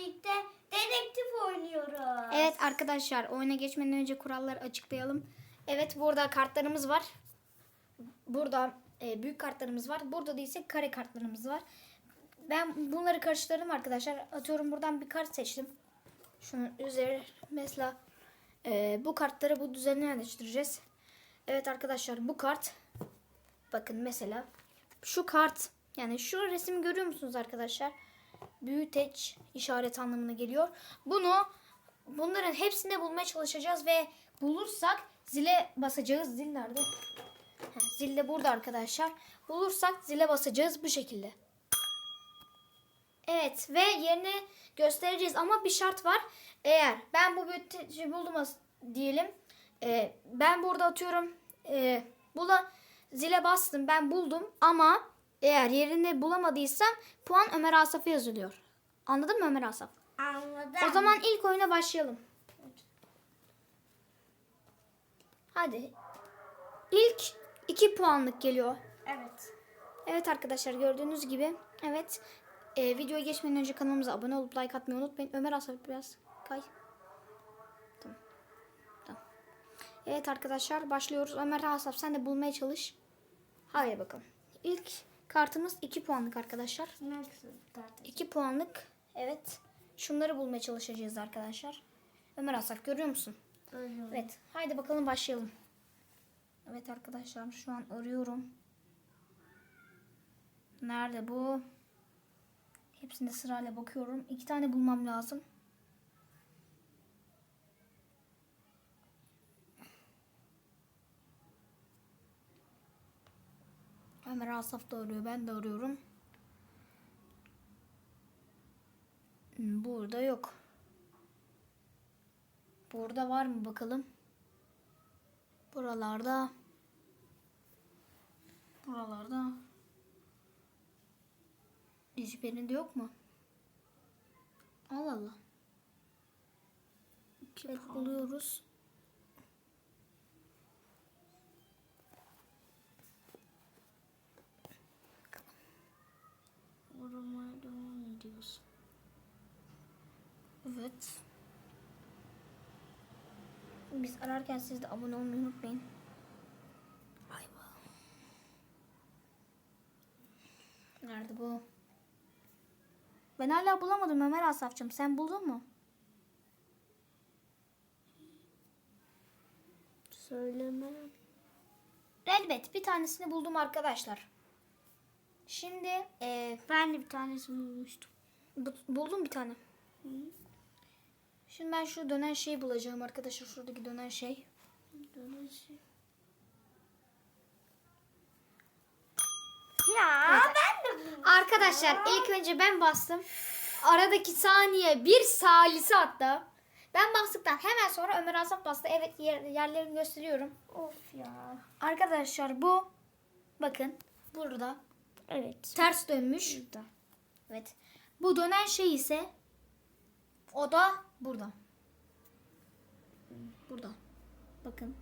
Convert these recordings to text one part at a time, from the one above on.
birlikte dedektif oynuyoruz. Evet arkadaşlar oyuna geçmeden önce kuralları açıklayalım. Evet burada kartlarımız var. Burada e, büyük kartlarımız var. Burada da ise kare kartlarımız var. Ben bunları karıştırdım arkadaşlar. Atıyorum buradan bir kart seçtim. Şunun üzeri mesela e, bu kartları bu düzenine yerleştireceğiz. Evet arkadaşlar bu kart bakın mesela şu kart yani şu resmi görüyor musunuz arkadaşlar? Büyüteç işaret anlamına geliyor. Bunu bunların hepsini bulmaya çalışacağız ve bulursak zile basacağız. Zil nerede? Heh, zil de burada arkadaşlar. Bulursak zile basacağız bu şekilde. Evet ve yerini göstereceğiz ama bir şart var. Eğer ben bu büyüteci buldum diyelim. e, ben burada atıyorum. E, bula zile bastım ben buldum ama eğer yerini bulamadıysam puan Ömer Asaf'a yazılıyor. Anladın mı Ömer Asaf? Anladım. O zaman ilk oyuna başlayalım. Hadi. İlk 2 puanlık geliyor. Evet. Evet arkadaşlar gördüğünüz gibi. Evet. e, videoya geçmeden önce kanalımıza abone olup like atmayı unutmayın. Ömer Asaf biraz kay. Tamam. Tamam. Evet arkadaşlar başlıyoruz. Ömer Asaf sen de bulmaya çalış. Hadi bakalım. İlk kartımız 2 puanlık arkadaşlar. Nasıl tartışıyoruz? 2 puanlık. Evet. Şunları bulmaya çalışacağız arkadaşlar. Ömer Asaf görüyor musun? Evet. Haydi bakalım başlayalım. Evet arkadaşlar şu an arıyorum. Nerede bu? Hepsine sırayla bakıyorum. İki tane bulmam lazım. Ömer Asaf da arıyor. Ben de arıyorum. Hmm, Burada yok. Burada var mı bakalım? Buralarda. Buralarda. Hiçbirinde yok mu? Allah Allah. Evet buluyoruz. Vurmaya devam ediyoruz. Evet. Biz ararken siz de abone olmayı unutmayın. Ay. Nerede bu? Ben hala bulamadım Ömer Asaf'cığım. Sen buldun mu? Söylemem. Elbet bir tanesini buldum arkadaşlar. Şimdi e, Ben de bir tanesini bulmuştum. bu- buldum bir tane. Şimdi ben şu dönen şeyi bulacağım arkadaşlar. Şuradaki dönen şey. Dönüşü. Ya Evet. ben de buldum. Arkadaşlar ilk önce ben bastım. Aradaki saniye bir salisi hatta. Ben bastıktan hemen sonra Ömer Asaf bastı. Evet yer, yerlerini gösteriyorum. Of ya. Arkadaşlar bu bakın burada Evet. ters dönmüş. Burada. Evet. Bu dönen şey ise o da burada. Burada. Bakın.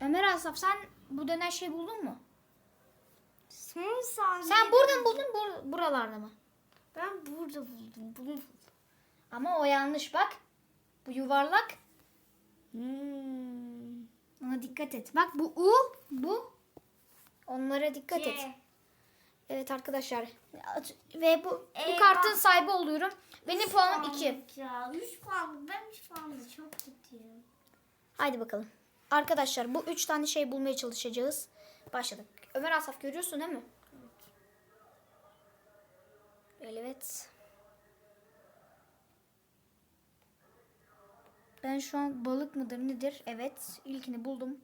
Ömer Asaf sen bu dönen şeyi buldun mu? Son saniye. Sen buradan buldun bur- buralarda mı? Ben burada buldum. Bunu buldum. Ama o yanlış bak. Bu yuvarlak. Hmm. Ona dikkat et. Bak bu U, bu. Onlara dikkat et. Evet arkadaşlar. Ve bu, bu Eyvah. kartın sahibi oluyorum. Benim puanım 2. Puanlık Ya 3 puan. Ben 3 puanla çok kötüyüm. Haydi bakalım. Arkadaşlar bu 3 tane şey bulmaya çalışacağız. Başladık. Ömer Asaf görüyorsun değil mi? Evet. Ben şu an balık mıdır nedir? Evet. İlkini buldum.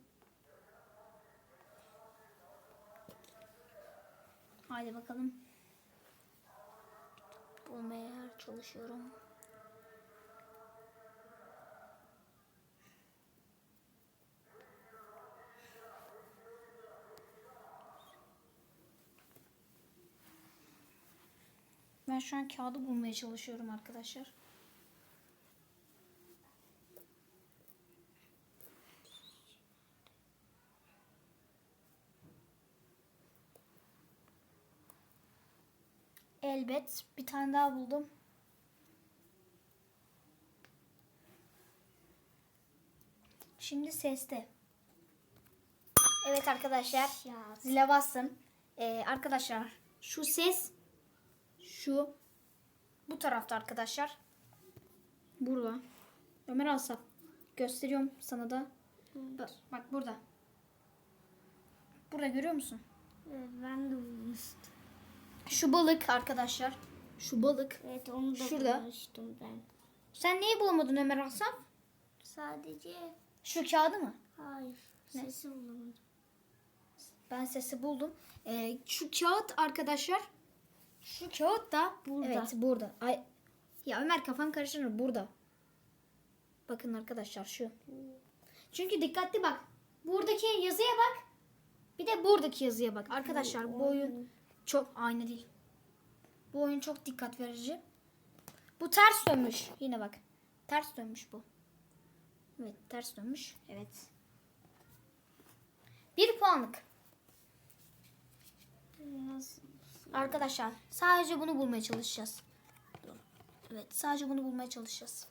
Haydi bakalım. Bulmaya çalışıyorum. Ben şu an kağıdı bulmaya çalışıyorum arkadaşlar. elbet. Bir tane daha buldum. Şimdi seste. Evet arkadaşlar. Ya. Zile bastım. Ee, arkadaşlar şu ses şu bu tarafta arkadaşlar. Burada. Ömer alsak gösteriyorum sana da. Bak, bak burada. Burada görüyor musun? Ben de bulmuştum. Şu balık arkadaşlar. Şu balık. Evet onu da Şurada. bulmuştum ben. Sen neyi bulamadın Ömer Asaf? Sadece Şu kağıdı mı? hayır. Ne? Sesi bulamadım. Ben sesi buldum. Ee, şu kağıt arkadaşlar. Şu kağıt da Burada. Evet burada. Ay, ya Ömer kafan karıştırır burada. Bakın arkadaşlar şu. Çünkü dikkatli bak. Buradaki yazıya bak. Bir de buradaki yazıya bak. Arkadaşlar bu oyun çok aynı değil. Bu oyun çok dikkat verici. Bu ters dönmüş. Yine bak. Ters dönmüş bu. Evet ters dönmüş. Evet. Bir puanlık. Nasıl? Arkadaşlar sadece bunu bulmaya çalışacağız. Evet sadece bunu bulmaya çalışacağız.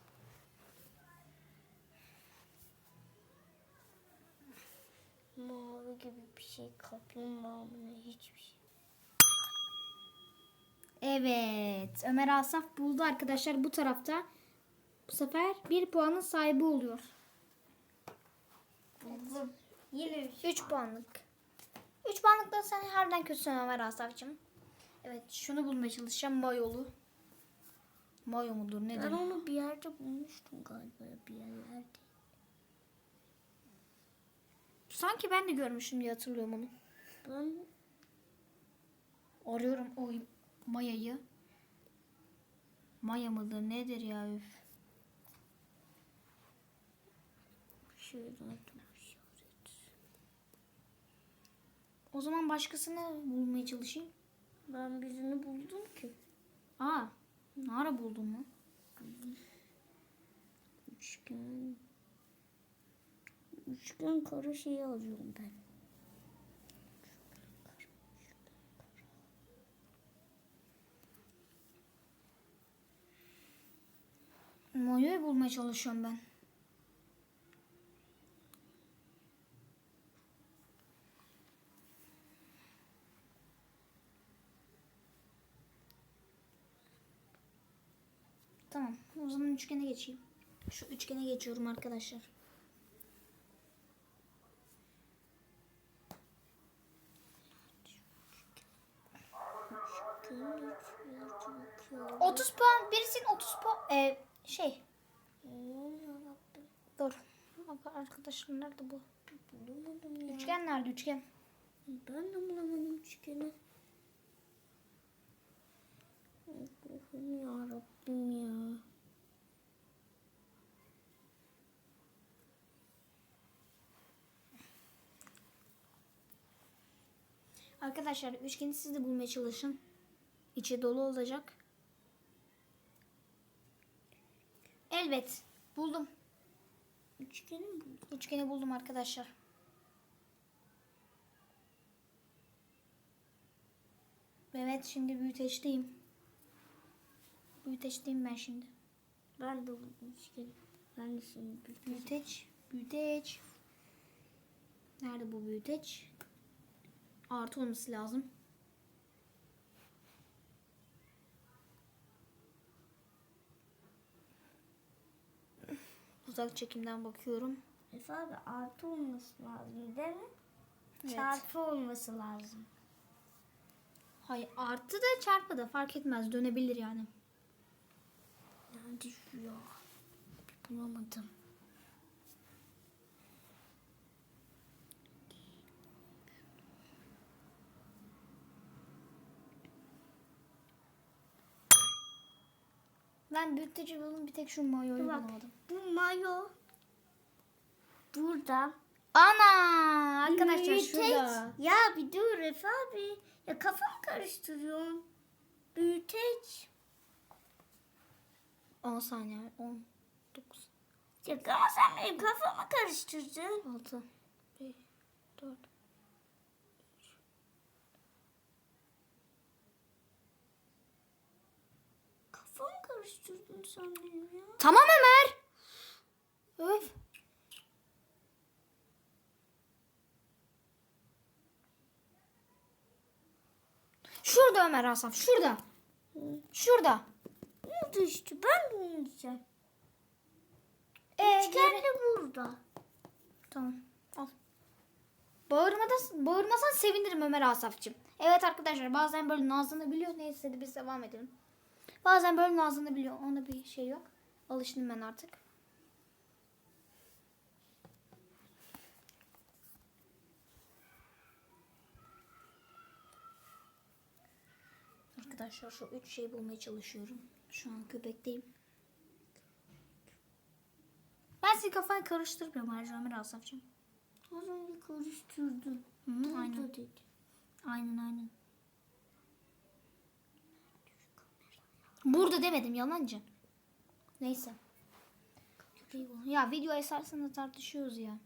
Mavi gibi bir şey kaplumbağa şey. Evet Ömer Asaf buldu arkadaşlar bu tarafta. Bu sefer bir puanın sahibi oluyor. Buldum. Yine bir şey. 3 puanlık. 3 puanlıkta sen harbiden kötüsün Ömer Asaf'cığım. Evet şunu bulmaya çalışacağım mayolu. Mayo mudur nedir? Ben onu bir yerde bulmuştum galiba bir yerlerde. Sanki ben de görmüşüm diye hatırlıyorum onu. Ben Arıyorum o mayayı. Maya mıdır nedir ya üf. şöyle atmış. O zaman başkasını bulmaya çalışayım. Ben birini buldum ki. Aa, ne ara buldun mu? Üçgen. Üçgen kara şeyi arıyorum ben. Mayayı bulmaya çalışıyorum ben. Tamam. O zaman üçgene geçeyim. Şu üçgene geçiyorum arkadaşlar. 30 puan. Birisinin 30 puan. Ee, şey. Yarabbim. Dur. Bak Arkadaşlar nerede bu? Bulamadım ya. Üçgen nerede üçgen? Ben de bulamadım üçgeni. Allah'ım yarabbim ya. Arkadaşlar üçgeni siz de bulmaya çalışın. İçi dolu olacak. Elbet. Buldum. Üçgeni mi buldum? Üçgeni buldum arkadaşlar. Evet şimdi büyüteçteyim. Büyüteçteyim ben şimdi. Ben de buldum üçgeni. Ben de şimdi buldum. Büyüteç. Büyüteç. Nerede bu büyüteç? Artı olması lazım. Uzak çekimden bakıyorum. Efe abi artı olması lazım değil mi? Evet. Çarpı olması lazım. Hayır artı da çarpı da fark etmez dönebilir yani. Nerede şu ya? Bulamadım. Ben büyüteci buldum bir tek şu mayoyu Bak bulamadım. bu mayo burada. Ana arkadaşlar Büyüteç. şurada. Ya bir dur Efe abi. Ya kafamı karıştırıyorsun. Büyüteç. 10 saniye 10 9 Ya ama sen benim kafamı karıştırdın. 6 5 4 karıştırdım sanırım ya. Tamam Ömer. Öf. Şurada Ömer Asaf. Şurada. Şurada. Ne düştü? Ben de oynayacağım. Ee, Üçgen de burada. Tamam. Al. Bağırmadan, bağırmasan sevinirim Ömer Asaf'cığım. Evet arkadaşlar bazen böyle nazlanabiliyor. Neyse de biz devam edelim. Bazen böyle nazlanabiliyor. Onda bir şey yok. Alıştım ben artık. Arkadaşlar şu üç şeyi bulmaya çalışıyorum. Şu an köpekteyim. Ben sizi kafayı karıştırmıyorum Harcı Ömer Asaf'cığım. Az önce karıştırdım. Hı, aynen. Aynen aynen. Burada demedim yalancı. Neyse. Ya video esasında tartışıyoruz ya.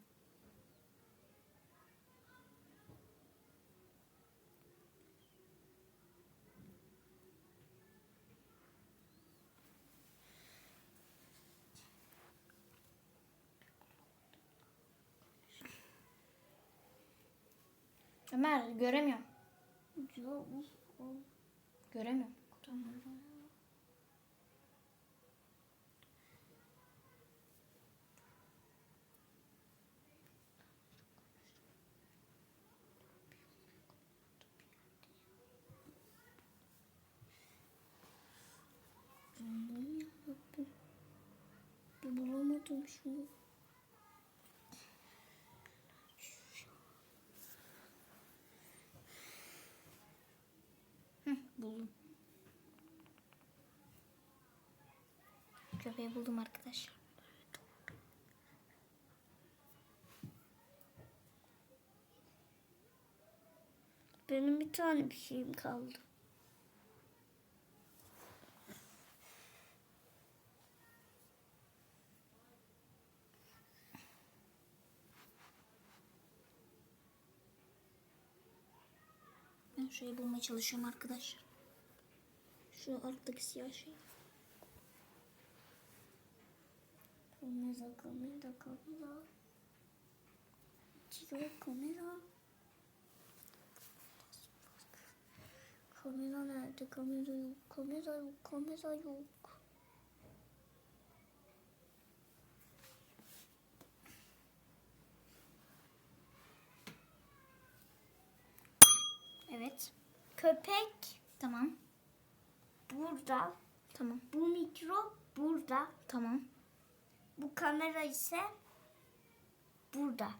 Ömer göremiyorum. Göremiyorum. Bir bulamadım şunu. Hı, buldum. Köpeği buldum arkadaşlar. Benim bir tane bir şeyim kaldı. Ben şurayı bulmaya çalışıyorum arkadaşlar. Şu alttaki siyah şey. Kamera, kamera, kamera. Çiğ kamera. Kamera nerede? Kamera yok. Kamera yok. Kamera yok. Evet. Köpek Tamam. burada. Tamam. Bu mikrop burada. Tamam. Bu kamera ise burada.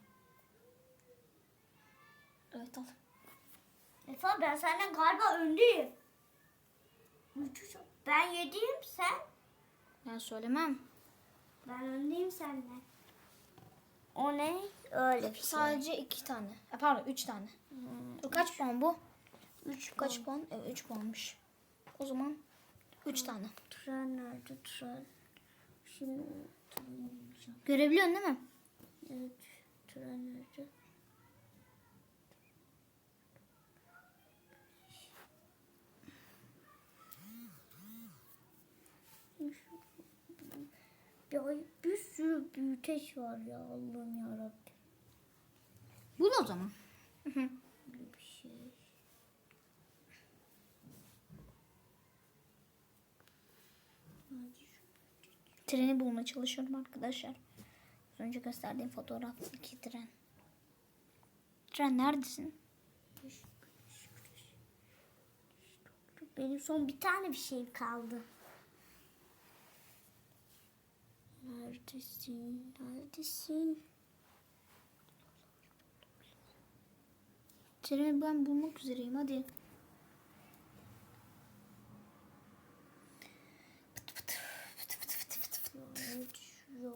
Evet al. Efa ben senden galiba öndeyim. Ben yediyim sen. Ben söylemem. Ben öndeyim senden. O ne? Öyle bir şey. Sadece iki tane. E, pardon üç tane. Dur, kaç puan bu? Üç Kaç puan? Evet üç puanmış. O zaman üç tane. Tren nerede tren? Şimdi. Görebiliyorsun değil mi? Evet. Tren nerede? Ya bir sürü büyüteç var ya Allah'ım yarabbim. Bul o zaman. Böyle bir şey. Hadi şu- Treni bulmaya çalışıyorum arkadaşlar. Az önce gösterdiğim fotoğraftaki tren. Tren neredesin? Benim son bir tane bir şey kaldı. Neredesin? Neredesin? Treni ben bulmak üzereyim hadi. Evet, ya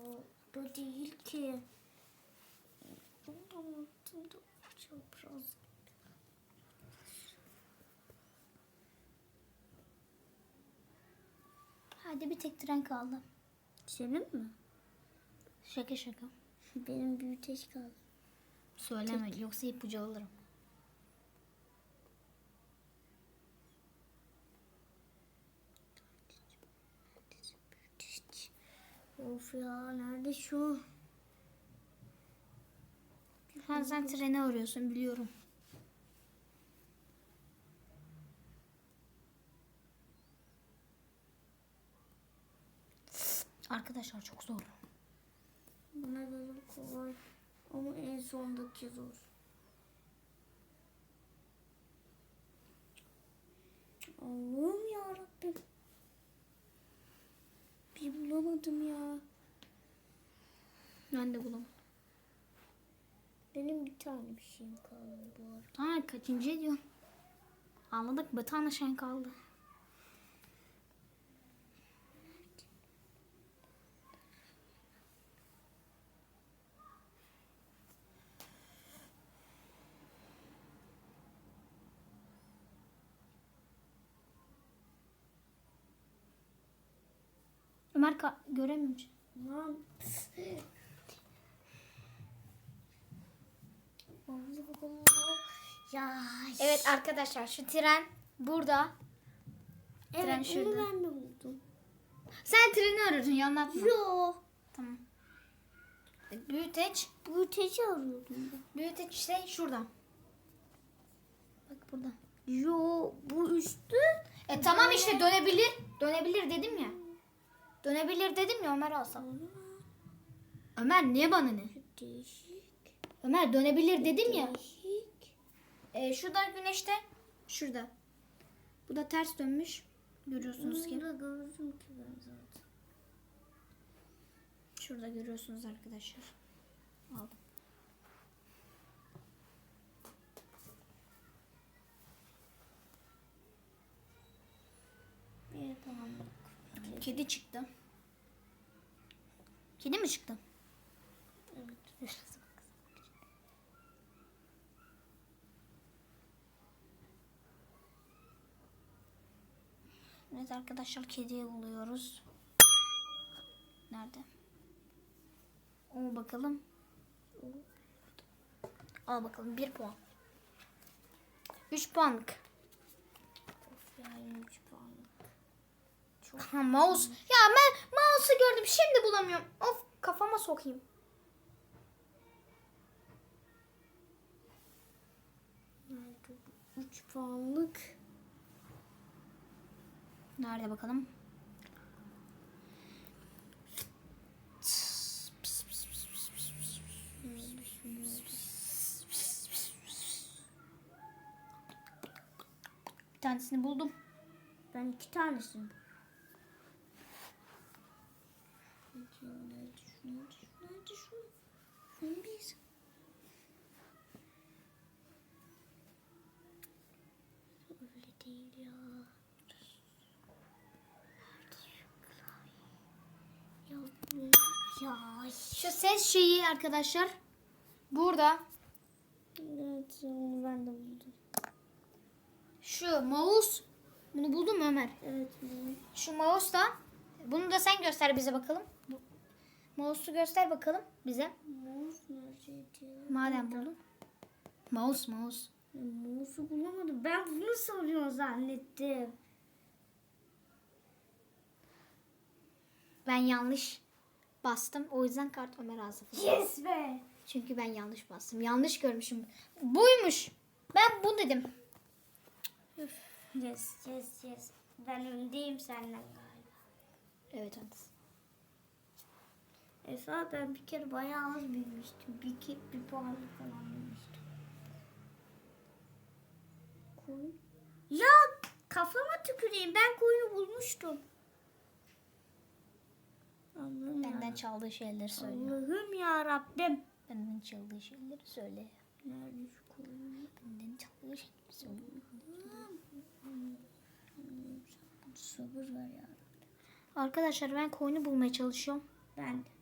da değil ki. Hadi bir tek tren kaldı. Senin mi? Şaka şaka. Benim büyüteç kaldı. Söyleme yoksa ipucu alırım. Of ya nerede şu? Ha, sen trene arıyorsun biliyorum. Arkadaşlar çok zor. Buna göre kolay ama en sondaki zor. Allah'ım yarabbim. Bir bulamadım ya. Ben de bulamadım. Benim bir tane bir şeyim kaldı bu arada. Ha kaçıncı ediyorsun? Anladık. Bir tane şey kaldı. Ömer ka- göremiyorum. Lan. Allah Allah. Ya. Evet arkadaşlar şu tren burada. tren evet, şurada. Onu ben de buldum. Sen treni arıyordun anlatma. Yo. Tamam. Büyüteç. Büyüteci arıyordum ben. Büyüteç işte şurada. Bak burada. Yo bu üstü. E tamam işte dönebilir. Dönebilir dedim ya. Dönebilir dedim ya Ömer alsa. Ömer niye bana ne? Değişik. Ömer dönebilir dedim ya. Değişik. E, şurada güneşte. Şurada. Bu da ters dönmüş. Görüyorsunuz ki. Bunu da gördüm ki ben zaten. Şurada görüyorsunuz arkadaşlar. Aldım. Kedi çıktı. Kedi mi çıktı? Evet. Arkadaşlar kediyi buluyoruz. Nerede? O bakalım. Al bakalım bir puan. Üç puanlık. Of ya yine üç puanlık. Ha, mouse. Ya ben mouse'u gördüm şimdi bulamıyorum. Of kafama sokayım. Nerede bu? Üç puanlık. Nerede bakalım? Bir tanesini buldum. Ben iki tanesini buldum. Nerede şu? Nerede şu? Nerede şu? Öyle değil ya. Nerede şu klavye? Ya bu. Ya. Şu ses şeyi arkadaşlar. Burada. Evet onu ben de buldum. Şu mouse. Bunu buldun mu Ömer? Evet. Şu mouse da. Bunu da sen göster bize bakalım. Mouse'u göster bakalım bize. Mouse neredeydi? Madem buldun. Mouse mouse. Mouse'u bulamadım. Ben bunu soruyor zannettim. Ben yanlış bastım. O yüzden kart Ömer ağzı. Yes be. Çünkü ben yanlış bastım. Yanlış görmüşüm. Buymuş. Ben bu dedim. Yes yes yes. Ben öndeyim senden galiba. Evet haklısın. Esra ben bir kere bayağı az bilmiştim. Bir, ki, bir puanlık falan bilmiştim. Koyun. Ya kafama tüküreyim. Ben koyunu bulmuştum. Allah'ım Benden ya. çaldığı şeyleri söyle. Allah'ım ya Rabbim. Benden çaldığı şeyleri söyle. Nerede şu koyun? Benden çaldığı şeyleri söyle. Sabır ver ya. Arkadaşlar ben koyunu bulmaya çalışıyorum. Ben de.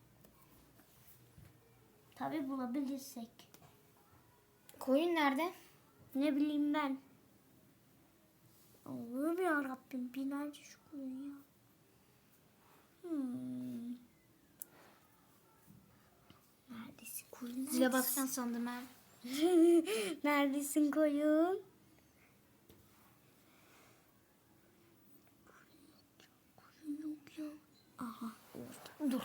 Tabi bulabilirsek. Koyun nerede? Ne bileyim ben. Allah'ım ya Rabbim binlerce şu koyun ya. Hmm. Neredesin koyun? Zile baksan sandım ben. Neredesin koyun? Koyun yok ya. Aha. Dur.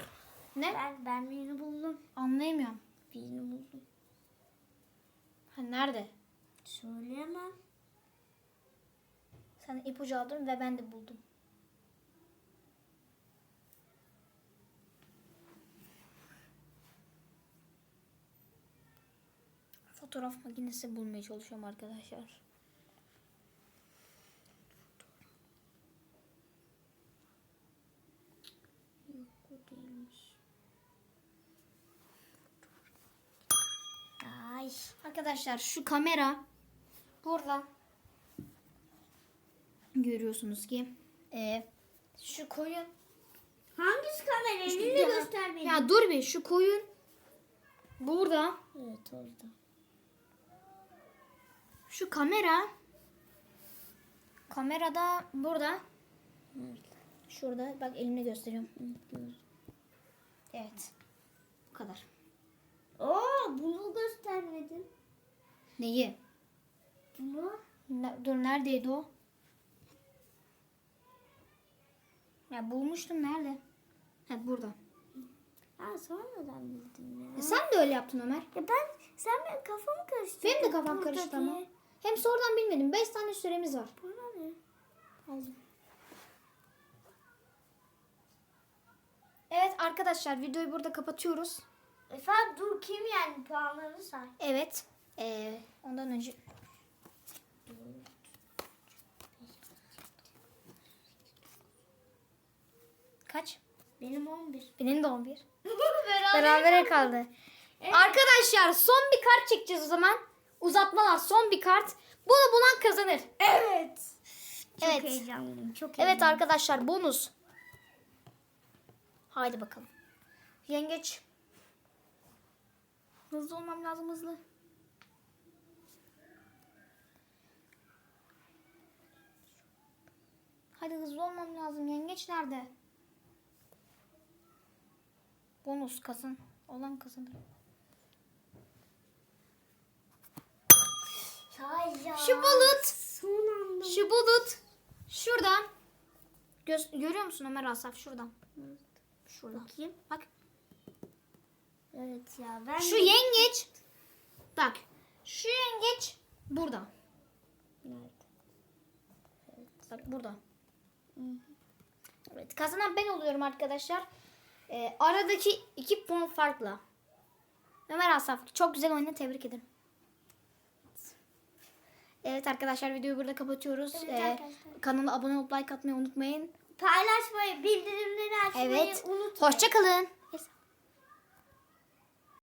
Ne? Ben, ben birini buldum. Anlayamıyorum fiilini buldum. Ha nerede? Söyleyemem. Sana ipucu aldım ve ben de buldum. Fotoğraf makinesi bulmaya çalışıyorum arkadaşlar. Ay. Arkadaşlar şu kamera burada görüyorsunuz ki e, şu koyun Hangisi kamera? Elini göster beni. ya dur bir şu koyun burada Evet orada. şu kamera kamerada burada Nerede? şurada bak elimle gösteriyorum. Evet. Evet. Bu kadar. Oo bunu göstermedin. Neyi? Bunu. Ne- dur neredeydi o? Ya bulmuştum nerede? Ha burada. Ha sonradan bildim ya. E sen de öyle yaptın Ömer. Ya ben sen benim kafamı karıştırdın. Benim de kafam karıştı ama. Hem sonradan bilmedim. 5 tane süremiz var. Bana ne? Aldım. Evet arkadaşlar videoyu burada kapatıyoruz. Efendim dur kim yani puanları say. Evet. Ee, ondan önce kaç? Benim 11. Benim de 11. Beraber. Berabere kaldı. Arkadaşlar son bir kart çekeceğiz o zaman. Uzatmalar son bir kart. Bunu bulan kazanır. Evet. Çok Evet. heyecanlıyım. Çok Evet heyecanlıyım. arkadaşlar bonus. Haydi bakalım. Yengeç. Hızlı olmam lazım hızlı. Hadi hızlı olmam lazım. Yengeç nerede? Bonus kazan. Olan kazanır. Şu bulut. Şu bulut. Şuradan. Göz, görüyor musun Ömer Asaf? Şuradan. Şuradan. Bakayım. Bak. Evet ya ben Şu yengeç. Bak. Şu yengeç burada. Nerede? Bak burada. Evet. Kazanan ben oluyorum arkadaşlar. Ee, aradaki iki puan farkla. Ömer Asaf çok güzel oyunu tebrik ederim. Evet arkadaşlar videoyu burada kapatıyoruz. Evet Ee, arkadaşlar. kanala abone olup like atmayı unutmayın. Paylaşmayı, bildirimleri açmayı Evet. unutmayın. Hoşçakalın.